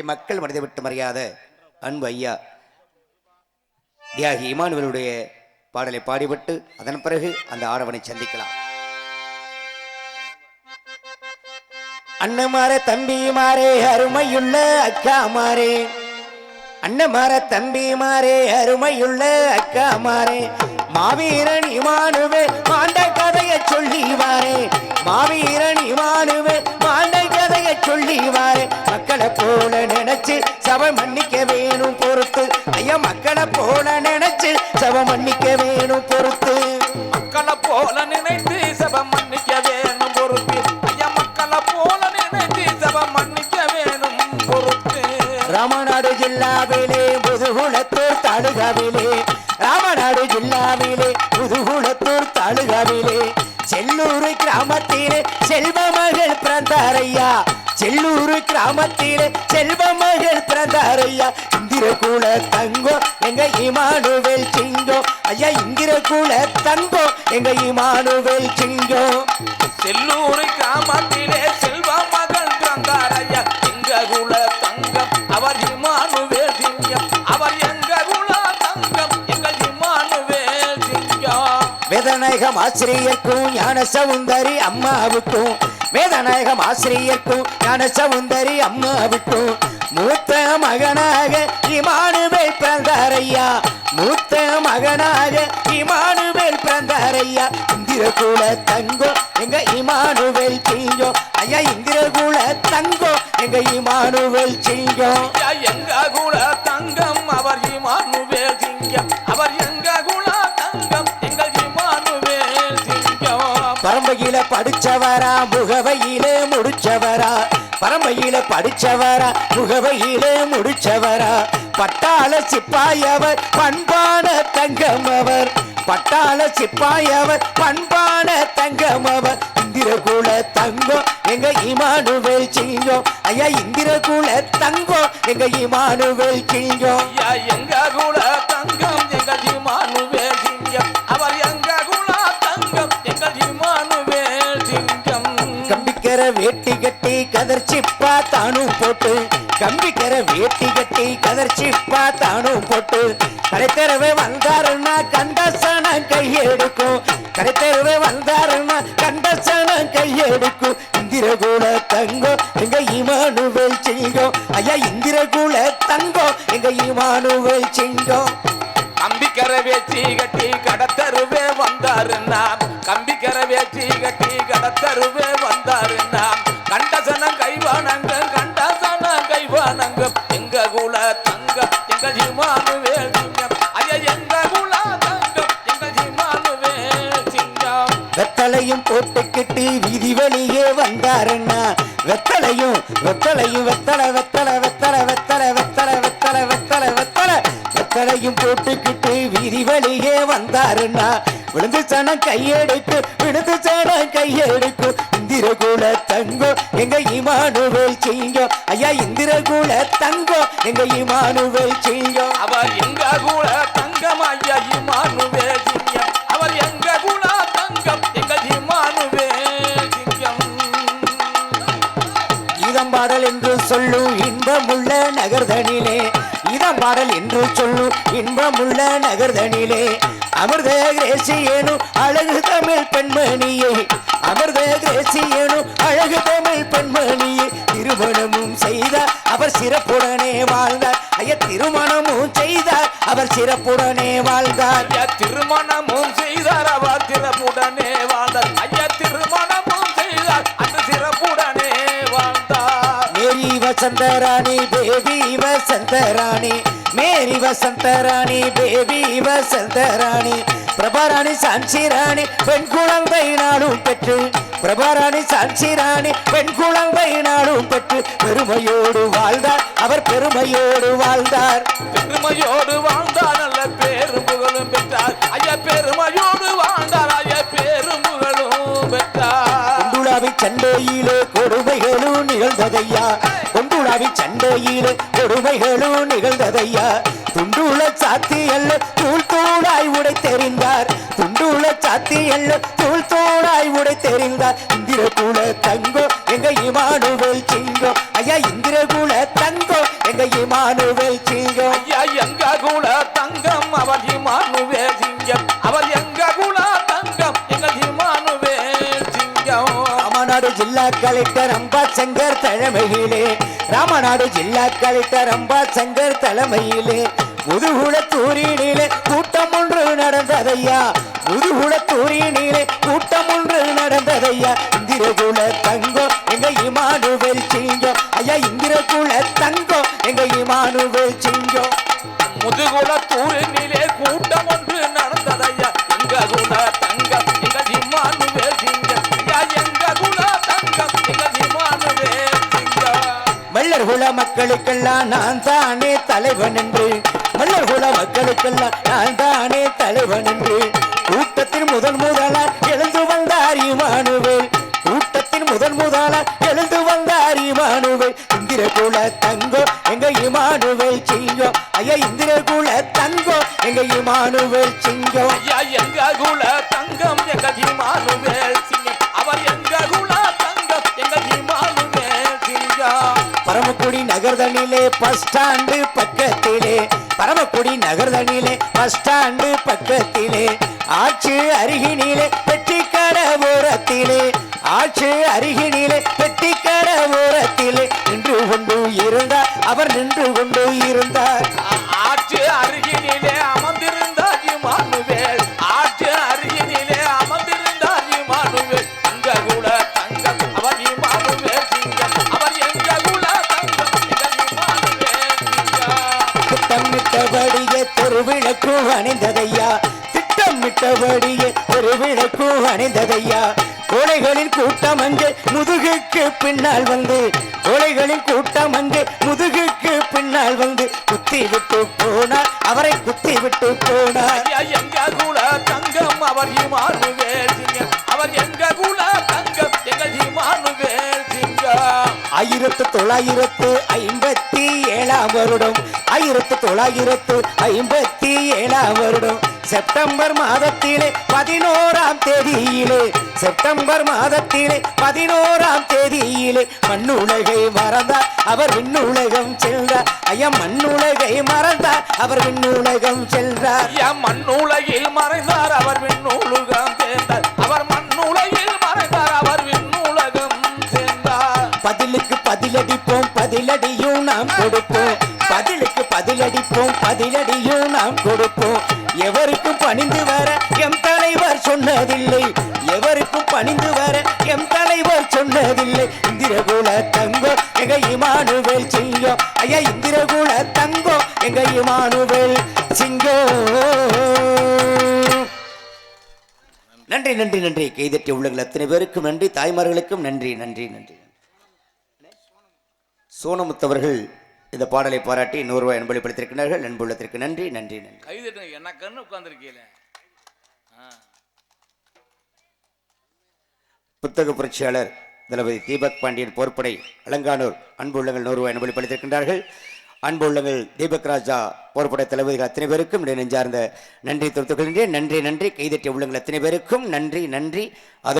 இம்மக்கள் மனித விட்டு மறியாத அன்பு ஐயா. தியாகி இமானுவலுடைய பாடலை பாடிவிட்டு அதன் பிறகு அந்த ஆடவனை சந்திக்கலாம். அண்ணமார தம்பி மாறே அருமையுள்ள அக்காமாரே. அண்ணமார தம்பிமாரே அருமையுள்ள அக்கா மாறே மாவீரன் இமானுவே மாண்ட கதையை சொல்லிவாரே. மாவீரன் இமானுவே மாண்ட கதையை சொல்லிவாரே. மக்களை போல நினைச்சு சபை மன்னிக்க வேணும் பொறுத்து. ஐயா மக்களை போல நினைச்சு சபை மன்னிக்க வேணும் தாலுகாவிலே ராமநாடு ஜில்லாவிலே புதுகுளத்தூர் தாலுகாவிலே செல்லூர் கிராமத்திலே செல்வ மகள் பிறந்தாரையா செல்லூர் கிராமத்திலே செல்வ மகள் பிறந்தாரையா இந்திர குல தங்கோ எங்க இமானுவேல் சிங்கோ. ஐயா இந்திர குல தங்கோ எங்க இமானுவேல் சிங்கோ. செல்லூர் கிராமத்திலே செல்வ மகள் பிறந்தார் ஐயா. எங்க குல தங்கம் அவர் வேதநாயகம் ஆசிரியருக்கும் ஞான சவுந்தரி அம்மாவுக்கும். வேதநாயகம் ஆசிரியருக்கும் ஞான சவுந்தரி அம்மாவுக்கும். மூத்த மகனாக இமானுவேல் பிறந்தாரையா? மூத்த மகனாக இமானுவேல் பிறந்தாரையா? இந்திர குல தங்கம் எங்க இமானுவேல் சிங்கம் ஐயா இந்திர குல தங்கம் எங்க இமானுவேல் சிங்கம் எங்க குல தங்கம்? பரம்பையில படிச்சவரா முகவையில முடிச்சவரா. பரம்பையில படிச்சவரா முகவையில முடிச்சவரா. பட்டாள சிப்பாயவர் பண்பான தங்கம் அவர் பட்டாள சிப்பாயவர் பண்பான தங்கம் அவர் இந்திர குல தங்கம் எங்க இமானுவேல் சிங்கம். ஐயா இந்திர குல தங்கம் எங்க இமானுவேல் சிங்கம். எங்க குல கம்பிக்கர வேட்டி கட்டி கதர் சிப்பா தானும் போட்டு. கம்பிக்கர வேட்டி கட்டி கதர் சிப்பா தானும் போட்டு. கடைத்தரவே வந்தாருன்னா கண்டசன கையெடுக்கும். கடைத்தரவே வந்தாருன்னா கண்டசன கையெடுக்கும். இந்திரகுல தங்கம் எங்க இமானுவேல் சிங்கம் ஐயா இந்திரகுல தங்கம் எங்க இமானுவேல் சிங்கம் கம்பிக்கர வேச்சி கட்டி கடத்தருவே வந்தாருன்னா. கம்பிக்கர வேச்சி கட்டி கடத்தருவே கண்டசனம் கைவானங்க கண்டசனம் கைவானங்க. எங்க குல தங்க எங்க ஜிமானு வேல் சிங்கம். ஐயா எங்க குல தங்க எங்க ஜிமானு வேல் சிங்கம். வெத்தலையும் போட்டுக்கிட்டு வீதி வழியே வந்தாருன்னா வெத்தலையும் வெத்தலையும் வெத்தலை வெத்தலை வெத்தலை வெத்தலை வெத்தலை வெத்தலை வெத்தலை வெத்தலை. வெத்தலையும் போட்டுக்கிட்டு வீதி வழியே வந்தாருன்னா விழுந்து சனம் கையெடுக்கு விழுந்து சனம் கையெடுக்கு இந்திரகுல தங்கம் எங்க இமானுவேல் செய்யும் ஐயா இந்திரகுல தங்கம் எங்க இமானுவேல் செய்யும் அவர் எங்க குல தங்கம் ஐயா இமானுவேல் சிங்கம். அவர் எங்க குல தங்கம் எங்க இமானுவேல் சிங்கம். இதம் பாடல் என்று சொல்லும் இன்பமுள்ள நகர்தனிலே. இதம் பாடல் என்று சொல்லும் இன்பமுள்ள நகர்தனிலே. அமிர்த கிரேசியேனும் அழகு தமிழ் பெண்மணியே. அமிர்த கிரேசியேனும் அழகு தமிழ் பெண்மணியே திருமணமும் செய்தார். அவர் சிறப்புடனே வாழ்ந்தார். ஐயா திருமணமும் செய்தார். அவர் சிறப்புடனே வாழ்ந்தார். ஐயா திருமணமும் செய்தார். அவர் சிறப்புடனே வாழ்ந்தார். ஐயா திருமணமும் செய்தார். அந்த சிறப்புடனே வாழ்ந்தார். Mary Vasantharani Baby Vasantharani. Mary Vasantharani Baby Vasantharani. Prabharani Sakshirani பெண் குழந்தை நாளும் பெற்று. பிரபாராணி சாட்சிராணி பெண் குழந்தை நாளும் பெற்று. பெருமையோடு வாழ்ந்தார் அவர் பெருமையோடு வாழ்ந்தார். பெருமையோடு வாழ்ந்தார் நல்ல பேரும் புகழும் பெற்றார். ஐயா பெருமையோடு வாழ்ந்தார் ஐயா பேரும் புகழும் பெற்றார். கொண்டுளாவி சண்டையிலே கொடுமைகளும் நிகழ்ந்ததையா? சண்டையிலே கொடுமைகளும் நிகழ்ந்ததையா? துண்டுள்ள சாத்தி அல்ல சாத்தி அல்ல தூள் தூளாய் உடை தெரிந்தார். இந்திர குல தங்கம் எங்க இமானுவேல் சிங்கம் ஐயா இந்திர குல தங்கம் எங்க இமானுவேல் சிங்கம் ஐயா எங்க குல தங்கம் அவர் இமானுவே சிங்கம். அவர் எங்க குல தங்கம் எங்கள் இமானுவே சிங்கம். ராமநாடு ஜில்லா கலெக்டர் அம்பா சங்கர் தலைமையிலே. ராமநாடு ஜில்லா கலெக்டர் அம்பா சங்கர் தலைமையிலே. முதுகுல தூரினிலே கூட்டம் ஒன்று நடந்ததையா? முதுகுல தூரினிலே கூட்டம் ஒன்று நடந்ததையா? இந்திரகுல தங்கம் எங்க இமானுவேல் சிங்கம். ஐயா இந்திரகுல தங்கம் எங்க இமானுவேல் சிங்கம். முதுகுல தூரினிலே கூட்டம் ஒன்று நடந்ததையா? எங்க குல தங்கம் எங்கள் இமானுவே சிங்கம். ஐயா எங்க குல தங்கம் எங்கள் இமானுவே சிங்கம். மல்லர் குல மக்களுக்கெல்லாம் நான் தானே தலைவன் என்று உலகுல மக்களுக்கெல்லாம் நான் தானே தலைவன் என்று கூட்டத்தின் முதன் முதலார் எழுந்து வந்தார் இமானுவேல். கூட்டத்தின் முதன் முதலார் எழுந்து வந்தார் இமானுவேல். இந்திர குல தங்கோ எங்க இமானுவேல் சிங்கம் ஐயா இந்திர குல தங்கோ எங்க இமானுவேல் சிங்கம் ஐயா எங்க குல பரமக்குடி நகர்தனிலே பஸ் ஸ்டாண்டு பக்கத்திலே. பரமக்குடி நகர்தனிலே பஸ் ஸ்டாண்டு பக்கத்திலே. ஆட்சி அருகினிலே பெட்டிக்கட ஓரத்திலே ஆட்சி அருகினிலே பெட்டிக்கட ஓரத்திலே நின்று கொண்டு இருந்தார். அவர் நின்று கொண்டு இருந்தார். ஆட்சி அருகினிலே திட்டமிட்டபடியே தெருவிளக்கும் அணிந்ததையா? திட்டமிட்டபடியே தெருவிளக்கும் அணிந்ததையா? கோழைகளின் கூட்டம் அங்கே முதுகுக்கு பின்னால் வந்து கோழைகளின் கூட்டம் அங்கே முதுகுக்கு பின்னால் வந்து குத்தி விட்டு போனார். அவரை குத்தி விட்டு போனார். எங்க குல தங்கம் அவர் இமானுவேல் அவர் எங்க குல ஆயிரத்து தொள்ளாயிரத்து ஐம்பத்தி ஏழாம் வருடம். ஆயிரத்து தொள்ளாயிரத்து ஐம்பத்தி ஏழாம் வருடம். செப்டம்பர் மாதத்திலே பதினோராம் தேதியிலே செப்டம்பர் மாதத்திலே பதினோராம் தேதியிலே மண்ணுலகை மறந்தார். அவர் விண்ணுலகம் சென்றார் ஐயா மண்ணுலகை மறந்தார். அவர் விண்ணுலகம் சென்றார் ஐயா மண்ணுலகில் பதிலடிப்போம் பதிலடியும் நாம் கொடுப்போம். எவருக்கும் பணிந்து வர எம் தலைவர் சொன்னதில்லை. எவருக்கும் பணிந்து வர எம் தலைவர் சொன்னதில்லை. இந்திரகுல தங்கம் எங்க இமானுவேல் சிங்கம். ஐயா இந்திரகுல தங்கம் எங்க இமானுவேல் சிங்கம். நன்றி நன்றி நன்றி. கைதட்டி உள்ளங்கள் அத்தனை பேருக்கும் நன்றி. தாய்மார்களுக்கும் நன்றி நன்றி நன்றி. சோனமுத்தவர்கள் இந்த பாடலை பாராட்டி நூறு ரூபாய் அன்பளிப்படுத்திருக்கிறார்கள் அன்புள்ளத்திற்கு நன்றி நன்றி நன்றி. கை தட்டுங்க என்ன கண்ணு உட்காந்துருக்கீல புத்தக புரட்சியாளர் தளபதி தீபக் பாண்டியன் போர்ப்படை அலங்கானூர் அன்பு உள்ளங்கள் நூறு ரூபாய் அன்பளிப்படுத்திருக்கின்றார்கள் அன்பு உள்ளங்கள் தீபக் ராஜா போர்ப்படை தளபதிகள் அத்தனை பேருக்கும் நெஞ்சார்ந்த நன்றி தொடுத்துக் கொள்கின்றேன். நன்றி நன்றி. கைதட்டிய உள்ளங்கள் அத்தனை பேருக்கும் நன்றி நன்றி. அது